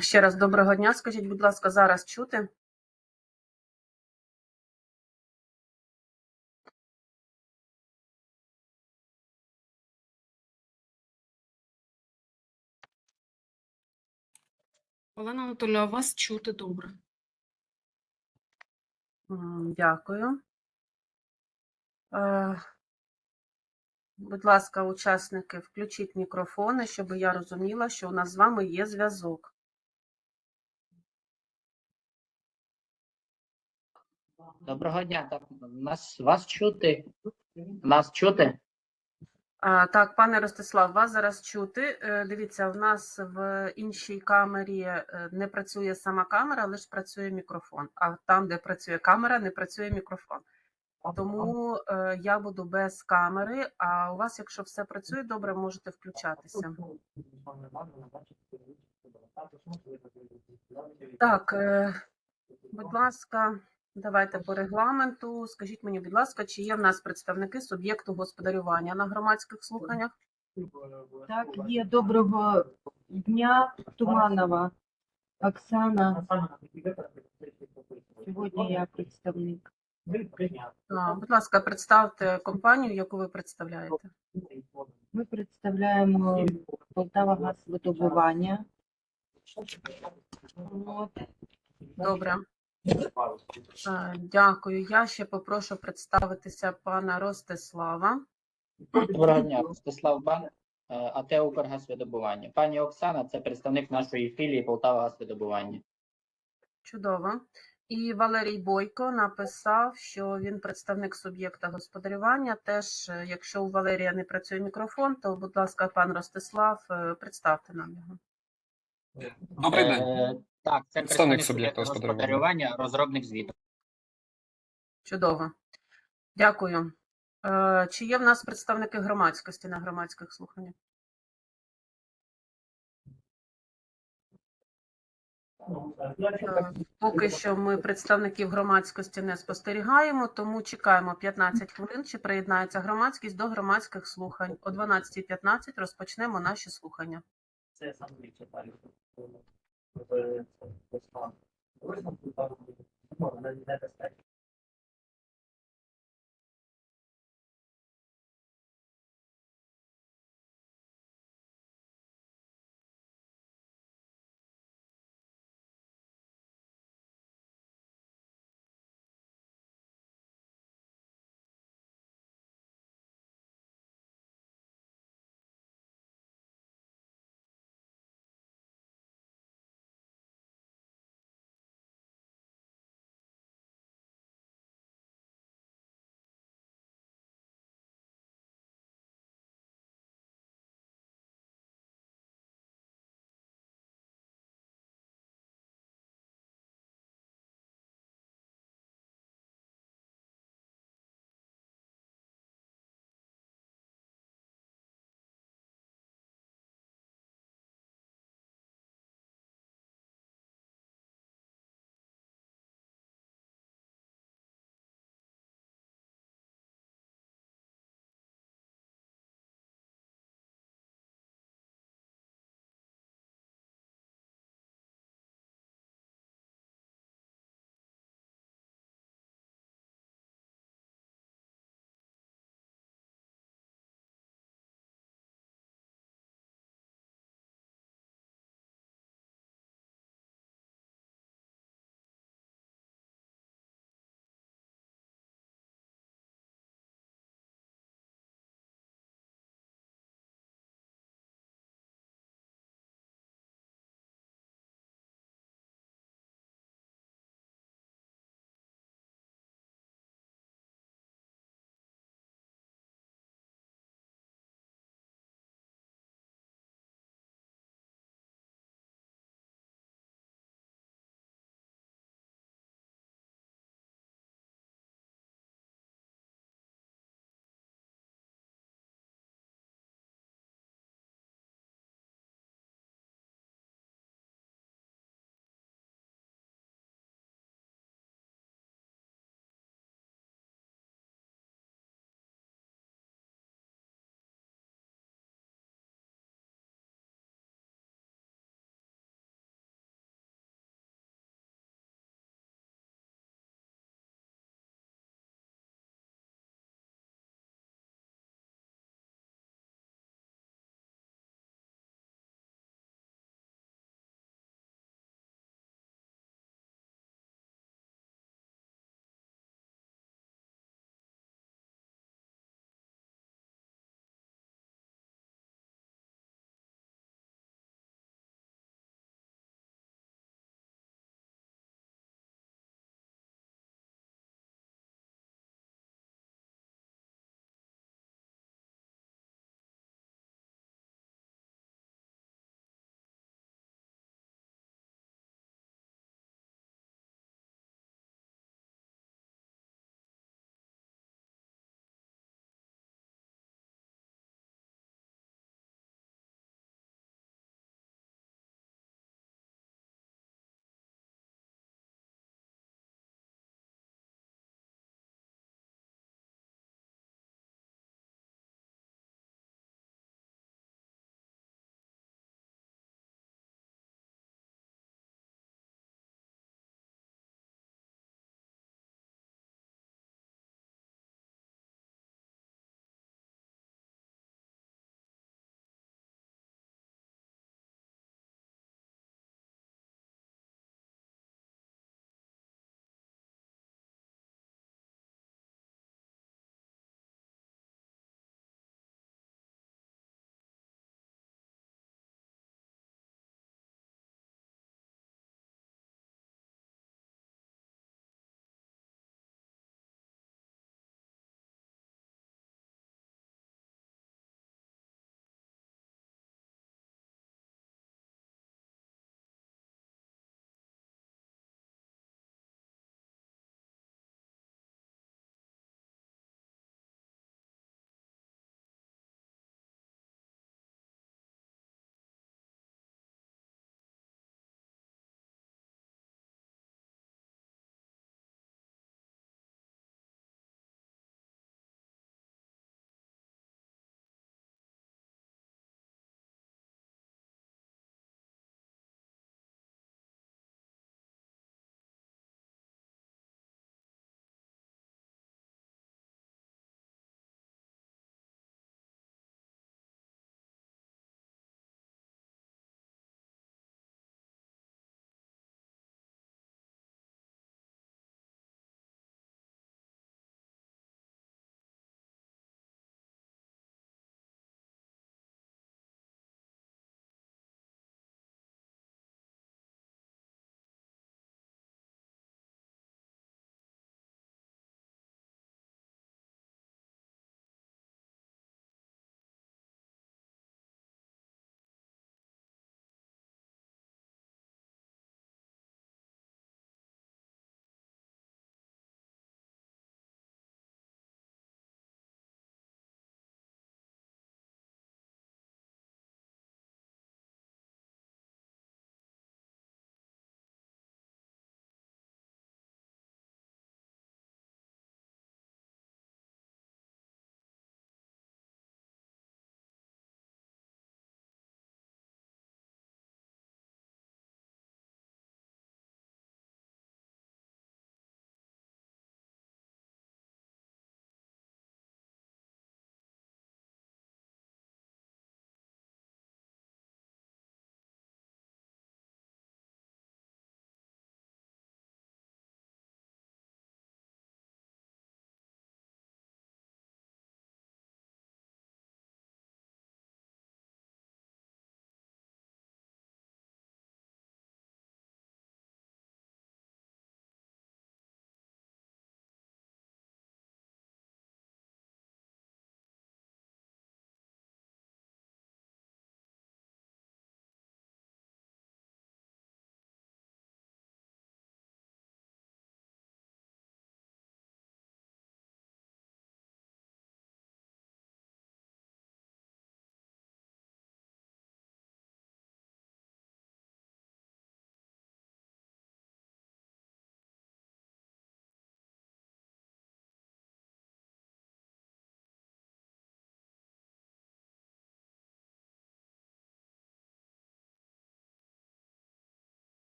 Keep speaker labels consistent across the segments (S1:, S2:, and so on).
S1: Ще раз доброго дня. Скажіть, будь ласка, зараз чути?
S2: Олена Анатолійовна, вас чути добре.
S1: Дякую. Будь ласка, учасники, включіть мікрофони, щоб я розуміла, що у нас з вами є зв'язок.
S3: Доброго дня. Так, нас вас чути. Нас чути?
S1: А, Так, пане Ростислав, вас зараз чути. Е, Дивіться, в нас в іншій камері е, не працює сама камера, лише працює мікрофон. А там, де працює камера, не працює мікрофон. Тому е, я буду без камери, а у вас, якщо все працює добре, можете включатися. Так, е, будь ласка, давайте по регламенту. Скажіть мені, будь ласка, чи є в нас представники суб'єкту господарювання на громадських слуханнях?
S4: Так, є доброго дня, Туманова Оксана. Сьогодні я представник.
S1: А, Будь ласка, представте компанію, яку ви представляєте.
S4: Ми представляємо Полтава газвидобування. От.
S1: Добре, дякую. Я ще попрошу представитися пана Ростислава.
S3: Доброго дня, Ростислав Бан, е, АТ «Укргазвидобування». Пані Оксана, це представник нашої філії Полтава Газвидобування.
S1: Чудово. І Валерій Бойко написав, що він представник суб'єкта господарювання. Теж, е, якщо у Валерія не працює мікрофон, то, будь ласка, пан Ростислав, е, представте нам його.
S5: Добрий день.
S3: Е, Так, це
S5: Представник суб'єкта господарювання,
S3: розробник звіту.
S1: Чудово. Дякую. Е, Чи є в нас представники громадськості на громадських слуханнях? Поки що ми представників громадськості не спостерігаємо, тому чекаємо 15 хвилин, чи приєднається громадськість до громадських слухань. О 12.15 розпочнемо наші слухання.
S6: Це саме це.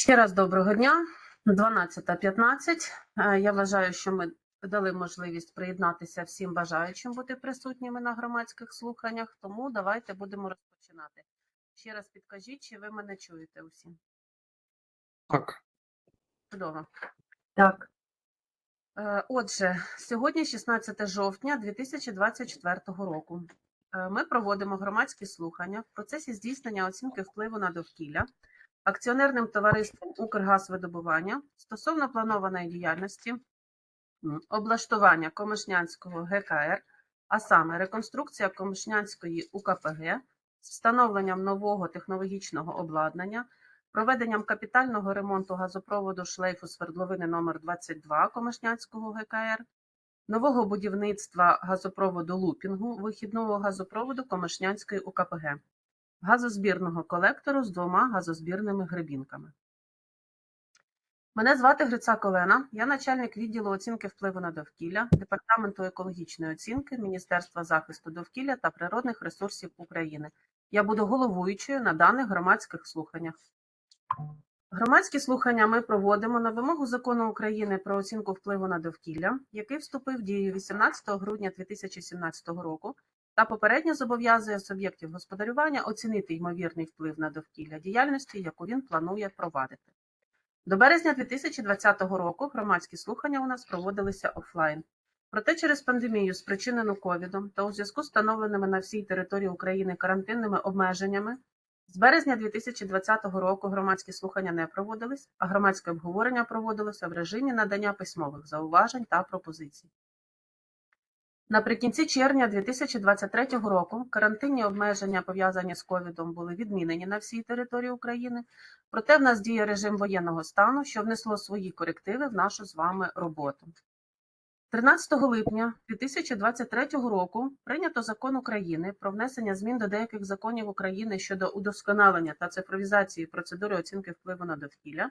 S1: Ще раз доброго дня. 12.15. Е, Я вважаю, що ми дали можливість приєднатися всім бажаючим бути присутніми на громадських слуханнях, тому давайте будемо розпочинати. Ще раз підкажіть, чи ви мене чуєте усі?
S5: Так.
S1: Чудово.
S4: Так,
S1: Е, Отже, сьогодні 16 жовтня 2024 року. Е, Ми проводимо громадські слухання в процесі здійснення оцінки впливу на довкілля акціонерним товариством Укргазвидобування стосовно планованої діяльності облаштування Комишнянського ГКР, а саме реконструкція Комишнянської УКПГ з встановленням нового технологічного обладнання, проведенням капітального ремонту газопроводу шлейфу свердловини номер 22 Комишнянського ГКР, нового будівництва газопроводу лупінгу, вихідного газопроводу Комишнянської УКПГ, газозбірного колектору з двома газозбірними гребінками. Мене звати Грицак Олена, я начальник відділу оцінки впливу на довкілля Департаменту екологічної оцінки Міністерства захисту довкілля та природних ресурсів України. Я буду головуючою на даних громадських слуханнях. Громадські слухання ми проводимо на вимогу закону України про оцінку впливу на довкілля, який вступив в дію 18 грудня 2017 року та попередньо зобов'язує суб'єктів господарювання оцінити ймовірний вплив на довкілля діяльності, яку він планує провадити. До березня 2020 року громадські слухання у нас проводилися офлайн. Проте через пандемію, спричинену ковідом та у зв'язку з встановленими на всій території України карантинними обмеженнями, з березня 2020 року громадські слухання не проводились, а громадське обговорення проводилося в режимі надання письмових зауважень та пропозицій. Наприкінці червня 2023 року карантинні обмеження, пов'язані з ковідом, були відмінені на всій території України, проте в нас діє режим воєнного стану, що внесло свої корективи в нашу з вами роботу. 13 липня 2023 року прийнято закон України про внесення змін до деяких законів України щодо удосконалення та цифровізації процедури оцінки впливу на довкілля,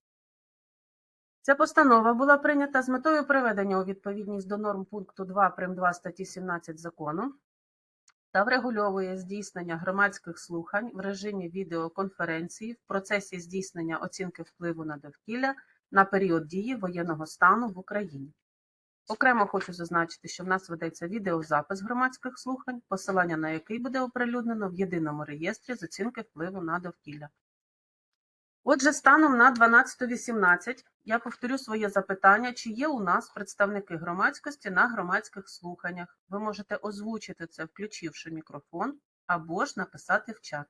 S1: Ця постанова була прийнята з метою приведення у відповідність до норм пункту 2 прим. 2 статті 17 закону та врегульовує здійснення громадських слухань в режимі відеоконференції в процесі здійснення оцінки впливу на довкілля на період дії воєнного стану в Україні. Окремо хочу зазначити, що в нас ведеться відеозапис громадських слухань, посилання на який буде оприлюднено в єдиному реєстрі з оцінки впливу на довкілля. Отже, станом на 12.18 я повторю своє запитання, чи є у нас представники громадськості на громадських слуханнях. Ви можете озвучити це, включивши мікрофон, або ж написати в чат.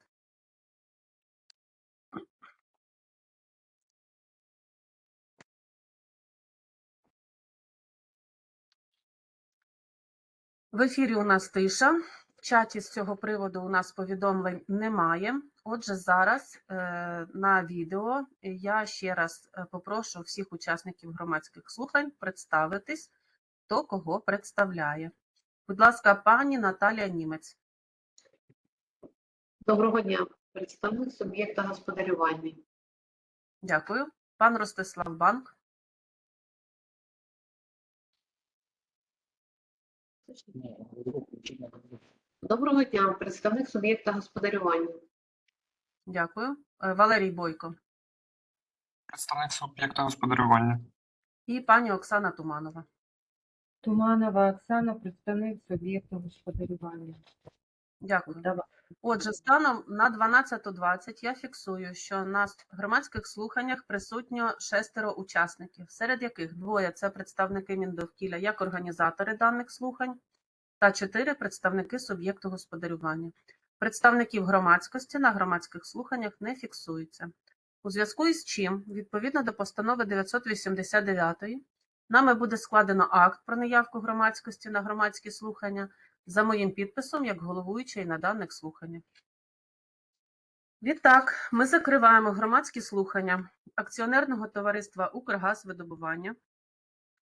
S1: В ефірі у нас тиша. В чаті з цього приводу у нас повідомлень немає. Отже, зараз е, на відео я ще раз е, попрошу всіх учасників громадських слухань представитись, хто кого представляє. Будь ласка, пані Наталія Німець.
S7: Доброго дня, представник суб'єкта господарювання.
S1: Дякую. Пан Ростислав Банк.
S7: Доброго дня, представник суб'єкта господарювання.
S1: Дякую. Е, Валерій Бойко.
S5: Представник суб'єкта господарювання.
S1: І пані Оксана Туманова.
S4: Туманова Оксана, представник суб'єкту господарювання.
S1: Дякую.
S4: Полтава,
S1: Отже, станом на 12.20 я фіксую, що на громадських слуханнях присутньо шестеро учасників, серед яких двоє це представники Міндовкілля як організатори даних слухань, та чотири представники суб'єкту господарювання. Представників громадськості на громадських слуханнях не фіксується. У зв'язку із чим, відповідно до постанови 989, нами буде складено акт про неявку громадськості на громадські слухання за моїм підписом як головуючий на даних слуханнях. Відтак, ми закриваємо громадські слухання акціонерного товариства «Укргазвидобування»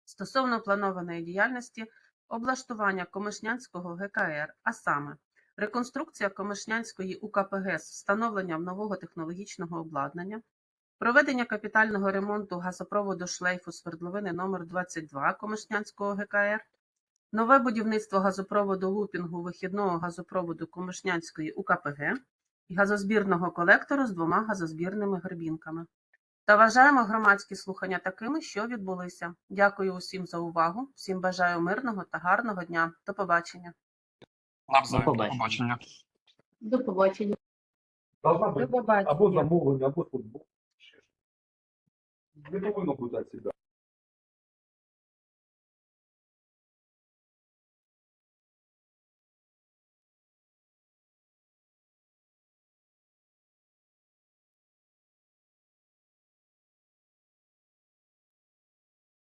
S1: стосовно планованої діяльності облаштування Комишнянського ГКР, а саме реконструкція Комишнянської УКПГ з встановленням нового технологічного обладнання, проведення капітального ремонту газопроводу шлейфу свердловини номер 22 Комишнянського ГКР, нове будівництво газопроводу лупінгу вихідного газопроводу Комишнянської УКПГ і газозбірного колектору з двома газозбірними гребінками. Та вважаємо громадські слухання такими, що відбулися. Дякую усім за увагу. Всім бажаю мирного та гарного дня. До побачення.
S5: Навзаєм.
S3: До
S5: До
S3: побачення.
S7: До побачення.
S6: Должна
S4: До побачення.
S6: або замовлення, або футбол. Не повинно бути від себе.